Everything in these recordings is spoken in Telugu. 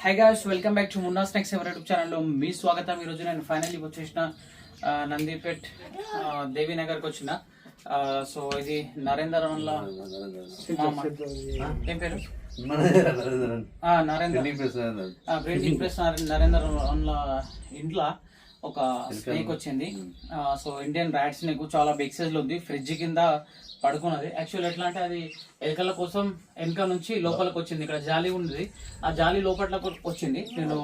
Hi guys welcome back to Munna snacks ever YouTube ఛానల్లో మీ స్వాగతం. ఈరోజు నేను ఫైనల్లీ వచ్చేసిన నందిపేట్ దేవీనగర్కి వచ్చిన. సో ఇది నరేందర్ వల్ల. ఏం పేరు? నరేందర్. వల్ల ఇంట్లో ఒక స్నేక్ వచ్చింది. సో ఇండియన్ ర్యాట్ స్నేక్ చాలా బిగ్ సైజ్లో ఉంది. ఫ్రిడ్జ్ కింద పడుకున్నది. యాక్చువల్ ఎట్లా అంటే అది ఎలుకల కోసం వెనక నుంచి లోపలికి వచ్చింది. ఇక్కడ జాలి ఉంది ఆ జాలి లోపట్లకు వచ్చింది. నేను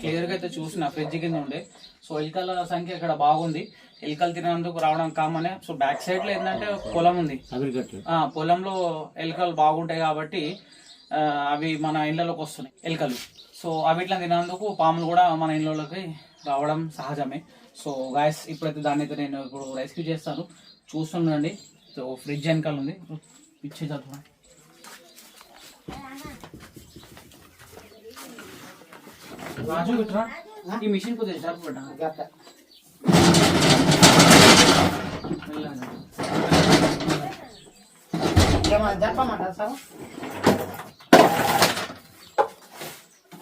క్లియర్గా అయితే చూసిన ఫ్రిడ్జ్ కింద ఉండే. సో ఎలుకల సంఖ్య ఇక్కడ బాగుంది. ఎలుకలు తినేందుకు రావడం కామనే. సో బ్యాక్ సైడ్లో ఏంటంటే పొలం ఉంది. ఆ పొలంలో ఎలుకలు బాగుంటాయి కాబట్టి అవి మన ఇళ్ళలోకి వస్తున్నాయి ఎలుకలు. సో అవి ఇట్లా తినేందుకు పాములు కూడా మన ఇళ్ళలోకి రావడం సహజమే. సో గాయస్ ఇప్పుడైతే దాన్ని అయితే నేను ఇప్పుడు రెస్క్యూ చేస్తాను. చూస్తుండండి. तो फ्रिज निकाल लेंगे तो पीछे जा थोड़ा। राजू बेटा ये मशीन को दे जाप बेटा। जाता जमा जापा माटा सारा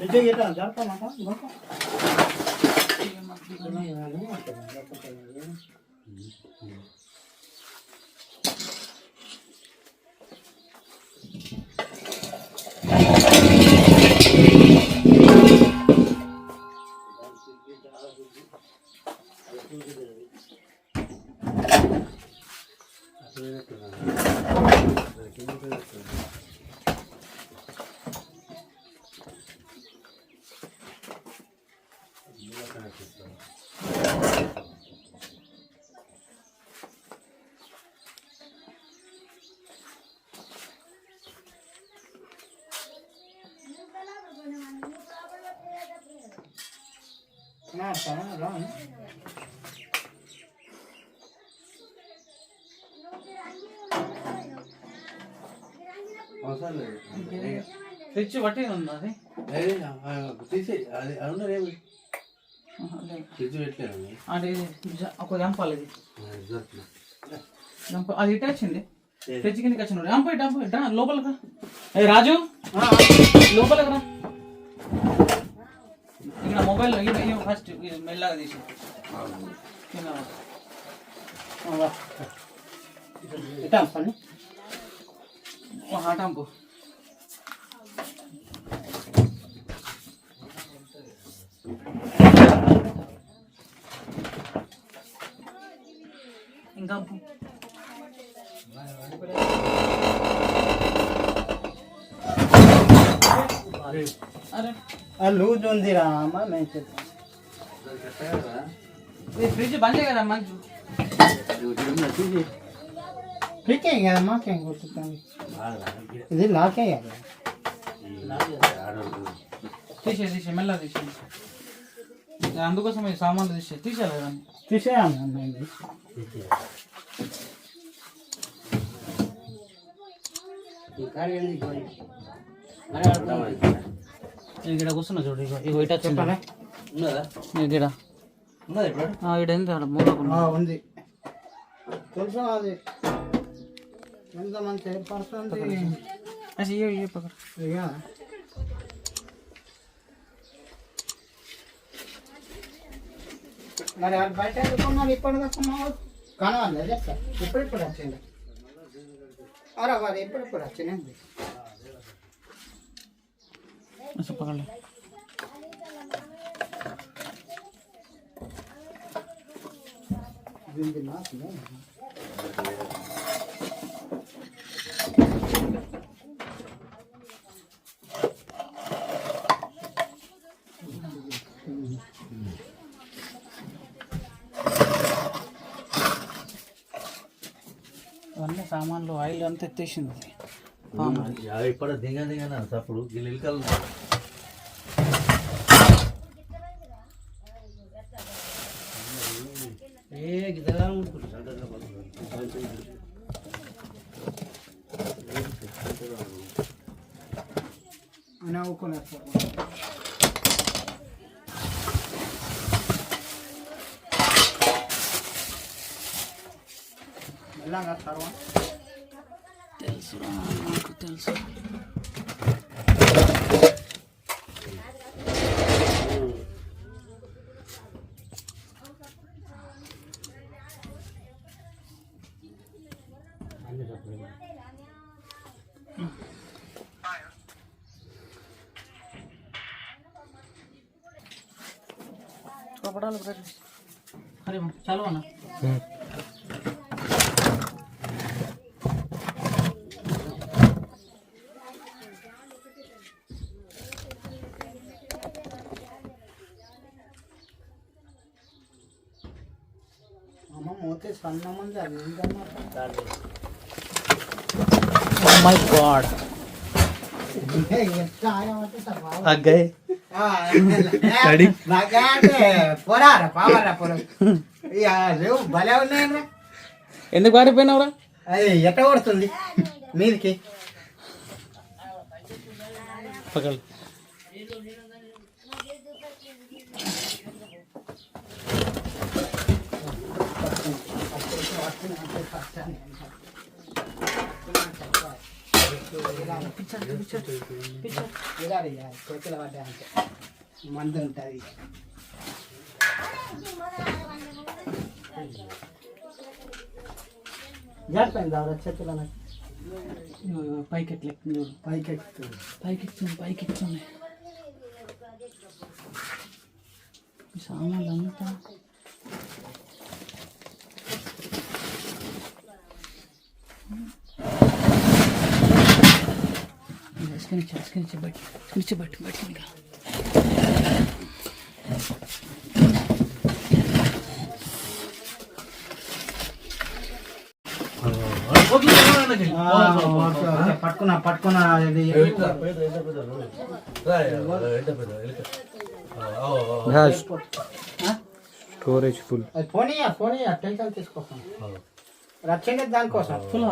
इधर ये तो जापा माटा देखो ये मत ఫ్రిడ్జ్ ఉంది అది తీసి అది. ఫ్రిడ్జ్ పెట్టలేదు అంటే ఒక జంపాలి ఇది దొరికిన జంప అది ఇటే వచ్చింది ఫ్రిడ్జ్ కిందకి వచ్చిన జంప జంప లోపలికి ఏ రాజు లోపలికి రా ఇక్కడ మొబైల్ ఫస్ట్ మెల్లగా తీసి. కింద ఇంకా లూజ్ ఉందిరా అమ్మ మేము చెప్తాం. ఫ్రిడ్జ్ బంద్ కదా మంచు తీసి క్లిక్ అయ్యి కదా మాకేం కొట్టుతుంది ఇది లాక్ అయ్యాలి తీసే తీసే మెల్లగా తీసే అందుకోసం ఈ సామాన్లు తీసే తీసేయాలి తీసేయాలి మేము ఇక్కడ కూర్చున్నా చూడు ఇగో ఇగో ఇటు చెప్పాలా? ఉన్నదా? ఇక్కడ. ఉన్నదా ఇప్పుడు? ఇక్కడ మూలకు ఆ, ఉంది. తెలుసు అది? ఎంత మంచి ఇయ్య ఇయ్య మరి అది బయట ఎందుకున్నారు ఇప్పుడు దాకా కనవాలి చెప్తా. ఇప్పుడు ఇప్పుడు వచ్చింది. అరే మరి ఇప్పుడు ఇప్పుడు వచ్చింది అసలు పక్కన దీనికి సామాన్లు ఆయిల్ అంతా ఎత్తేసింది. ఇప్పుడు దిగ దిగన అప్పుడు గిల్లికలు ఏ గిదగా అని మెల్లగా సర్వం తెలుసు నాకు తెలుసు కపడాలు బ్రెడ్ అరే చాలు అన్న అమ్మ మూతే సన్నమంది మై గాడ్ పోరారా పావరా పొరం ఇక భలే ఎందుకు పారిపోయినావురా? అది ఎట్ట కొడుతుంది? మీదికి. పక్కన చేతుల పడ్డా అంటే. మందు ఉంటుంది జారిపోయింది ఆవిడ చేతుల పైకి ఎట్లా ఎక్కుతుంది చూడు పైకి ఎక్కుతుంది పైకి ఎక్కుతుంది పైకి ఎక్కుతుంది సామాన్లు అంతా స్కినిచ్చి స్కినిచ్చి బయట స్కినిచ్చి బయట బయట ఇంకా పట్టుకున్నా పట్టుకున్నా ఇది స్టోరేజ్ ఫుల్ పోనీ టెన్షన్ తీసుకోసం రక్షణ దానికోసం. ఫుల్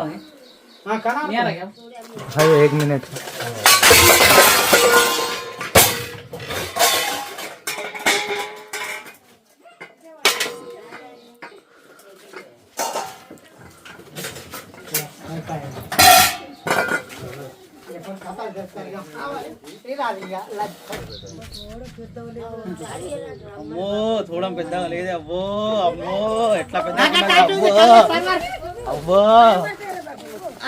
હવે એક મિનિટ అమ్మో చూడం పెద్దగా లేదే అవ్వో అమ్మో ఎట్లా పెద్ద అవ్వో అవ్వో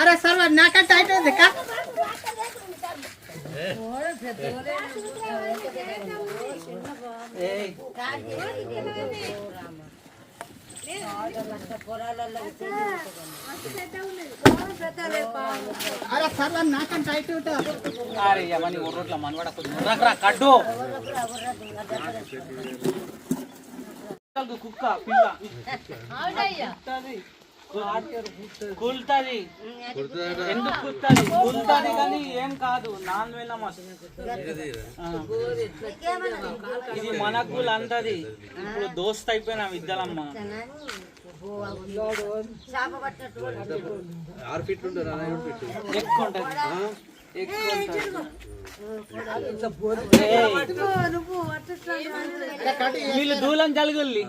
అరే సర్వర్ నాకంటే height ఉంది కా ఏయ్ అరే సర్వర్ నాకంటే height ఉంటుంది అరే యమని ఊర్రోట్ల మనవాడ కొంచెం రా కడ్డు కుక్క పిల్ల కుట్టది. కుల్తది. ఎందుకు కుట్టది కుల్తది కానీ ఏం కాదు. నాన్ వెనమస్ ఇది మన. కూల్ అంతది ఇప్పుడు దోస్త్ అయిపోయినా ఇద్దలమ్మ ఎక్కువ ఉంటది ఎక్కువ ఉంటది. ఏయ్, వీళ్ళు దూలం జలుగుల్లి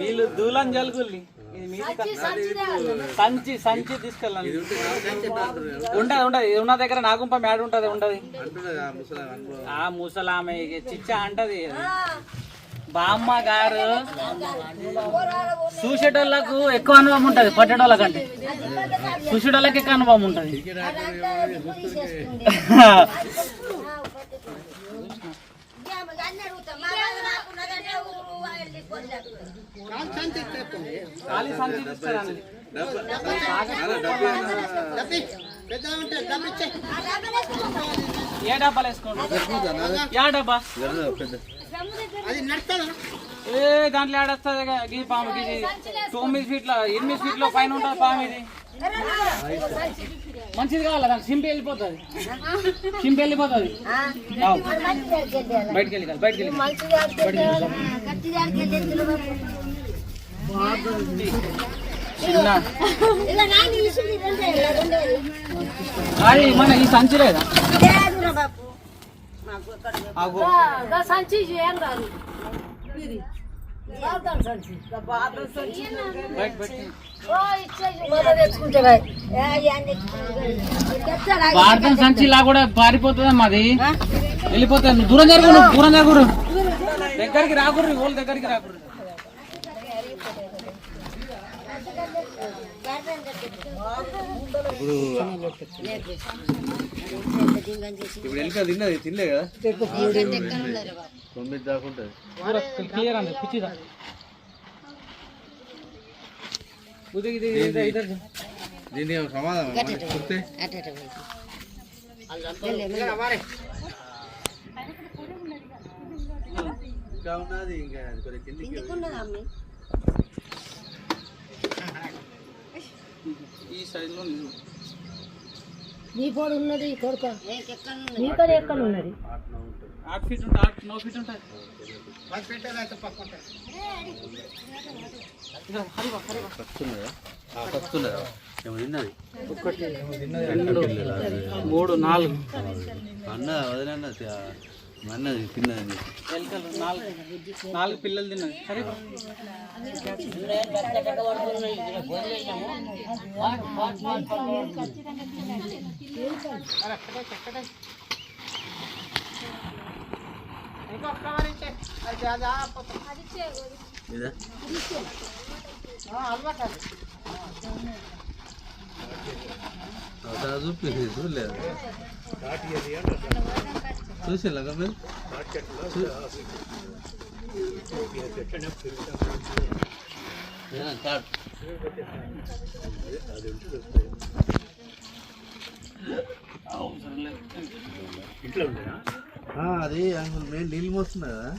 వీళ్ళు దూలం జలుగుల్లి సంచి సంచి తీసుకెళ్ళండి. ఉండదు ఉండదు. ఉన్న దగ్గర నాగుంప మేడ ఉంటది ఉండదు. ఆ ముసలామె చిచ్చా అంటది. బామ్మ గారు చూసేటోళ్ళకు ఎక్కువ అనుభవం ఉంటది పట్టేటోళ్ళ కంటే చూసేటోళ్ళకి ఎక్కువ అనుభవం ఉంటది. ఖాళీ సంచి ఏ డబ్బాలు వేసుకోండి? యా డబ్బా. ఏ దాంట్లో ఆడొస్తుంది ఈ పాము ఇది. తొమ్మిది ఫీట్ల ఎనిమిది ఫీట్ల పైన ఉంటుంది పాము ఇది. మంచిది కావాలా దాని సింపి వెళ్ళిపోతుంది. సింపి వెళ్ళిపోతుంది. బయటికి వెళ్ళి బయటికి వెళ్ళి అది మన ఈ సంచి లేదా. సంచి ఇది భారతం సంచిలా కూడా పారిపోతుందా మాది? వెళ్ళిపోతుంది. దూరం జరుగు దూరం జరుగురు దగ్గరికి వాళ్ళ దగ్గరికి రాకుర్రి. ఇప్పుడు వెనక తిన్నది తినలే కదా తొమ్మిది దాకా ఉంటుంది క్లియర్ అంది పిచ్చిదా ఉదయ్ ఇది ఇది ఇద్దరు దీన్ని ఏమో సమాధానం చెప్తే ఇంకా ఉన్నది ఇంకా అది కొద్దిగా కిందికి ఈ సైడ్లో నీ పోడు ఉన్నది కొడుక. నీ కడ ఎక్కడ ఉన్నది? మూడు నాలుగు. అన్న వదిలన్న అన్నది తిన్నది నాలుగు పిల్లలు తిన్నది సరే. ఇంకొక కవర్ అది అది ఆపొద్దు. అది. మీరు అది నేను నీళ్ళు మోస్తున్నా కదా